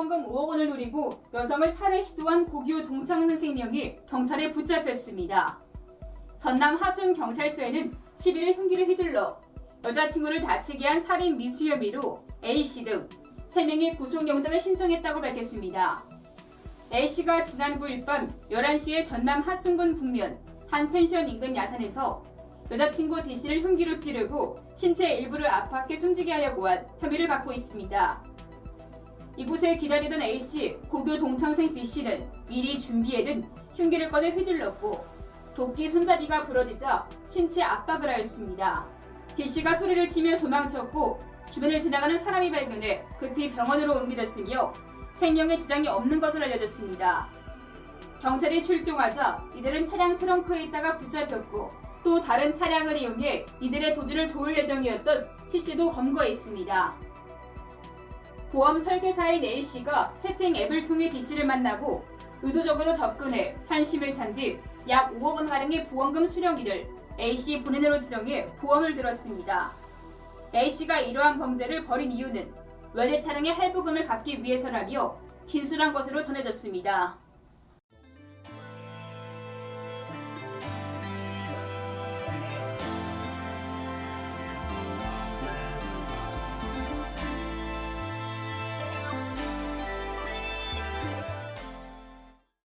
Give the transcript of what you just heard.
보험금 5억 원을 노리고 여성을 살해 시도한 고교 동창생 생명이 경찰에 붙잡혔습니다. 전남 하순 경찰서에는 11일 흉기를 휘둘러 여자친구를 다치게 한 살인 미수 혐의로 A씨 등 3명이 구속영장을 신청했다고 밝혔습니다. A씨가 지난 9일 밤 11시에 전남 하순군 북면 한 펜션 인근 야산에서 여자친구 D씨를 흉기로 찌르고 신체 일부를 압박해 숨지게 하려고 한 혐의를 받고 있습니다. 이곳에 기다리던 A씨, 고교 동창생 B씨는 미리 준비해둔 흉기를 꺼내 휘둘렀고 도끼 손잡이가 부러지자 신체 압박을 하였습니다. D씨가 소리를 치며 도망쳤고 주변을 지나가는 사람이 발견해 급히 병원으로 옮겨졌으며 생명에 지장이 없는 것을 알려졌습니다. 경찰이 출동하자 이들은 차량 트렁크에 있다가 붙잡혔고 또 다른 차량을 이용해 이들의 도주를 도울 예정이었던 C씨도 검거했습니다. 보험 설계사인 A씨가 채팅 앱을 통해 D씨를 만나고 의도적으로 접근해 환심을 산 뒤 약 5억 원 가량의 보험금 수령기를 A씨 본인으로 지정해 보험을 들었습니다. A씨가 이러한 범죄를 벌인 이유는 외제 차량의 할부금을 갚기 위해서라며 진술한 것으로 전해졌습니다.